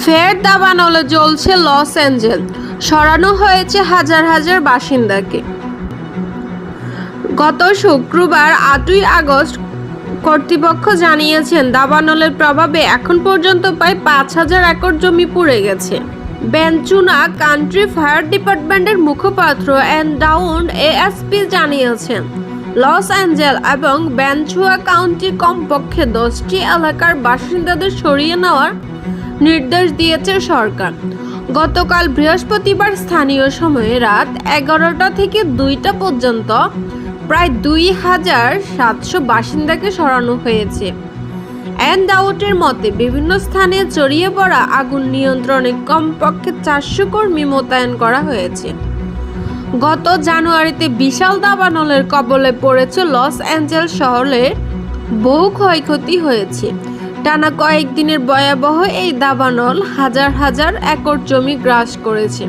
ফের দাবানলে জ্বলছে loss Angel. সরানো হয়েছে হাজার হাজার বাসিন্দাকে। গত শুক্রবার আটই আগস্ট কর্তৃপক্ষ জানিয়েছেন, দাবানলের প্রভাবে এখন পর্যন্ত প্রায় পাঁচ হাজার একর জমি পুড়ে গেছে। বেঞ্চুনা কান্ট্রি ফায়ার ডিপার্টমেন্টের মুখপাত্র অ্যান্ড ডাউন এএসপি জানিয়েছেন, লস অ্যাঞ্জেল এবং বেঞ্চুয়া কাউন্টি কমপক্ষে দশটি এলাকার বাসিন্দাদের সরিয়ে নেওয়ার নির্দেশ দিয়েছে সরকার। গতকাল বৃহস্পতিবার স্থানীয় সময়ে রাত এগারোটা থেকে দুইটা পর্যন্ত প্রায় দুই হাজার সাতশো বাসিন্দাকে সরানো হয়েছে। অ্যান্ড আউটের মতে বিভিন্ন স্থানে জড়িয়ে পড়া আগুন নিয়ন্ত্রণে কমপক্ষে চারশো কর্মী মোতায়েন করা হয়েছে। গত জানুয়ারিতে বিশাল দাবানলের কবলে পড়েছে লস অ্যাঞ্জেলস শহরে বহু ক্ষয়ক্ষতি হয়েছে। টানা কয়েকদিনের ভয়াবহ এই দাবানল হাজার হাজার একর জমি গ্রাস করেছে।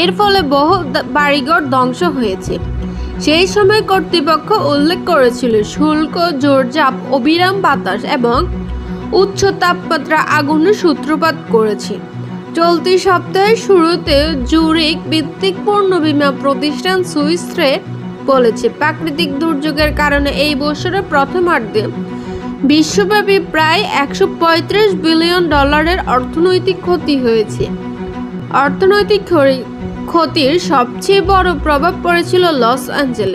এর ফলে বহু বাড়িঘর ধ্বংস হয়েছে। সেই সময় কর্তৃপক্ষ উল্লেখ করেছিল, শুল্ক, জোরজাপ, অবিরাম বাতাস এবং উচ্চ তাপমাত্রা আগুনের সূত্রপাত করেছে। চলতি সপ্তাহের শুরুতে জুরিক ভিত্তিক পণ্য বীমা প্রতিষ্ঠান সুইস্ট্রে বলেছে, প্রাকৃতিক দুর্যোগের কারণে এই বছরের প্রথমার্ধে বিশ্বব্যাপী প্রায় একশো পঁয়ত্রিশ বিলিয়ন ডলারের অর্থনৈতিক ক্ষতি হয়েছে। অর্থনৈতিক ক্ষতির সবচেয়ে বড় প্রভাব পড়েছিল লস অ্যাঞ্জেলে।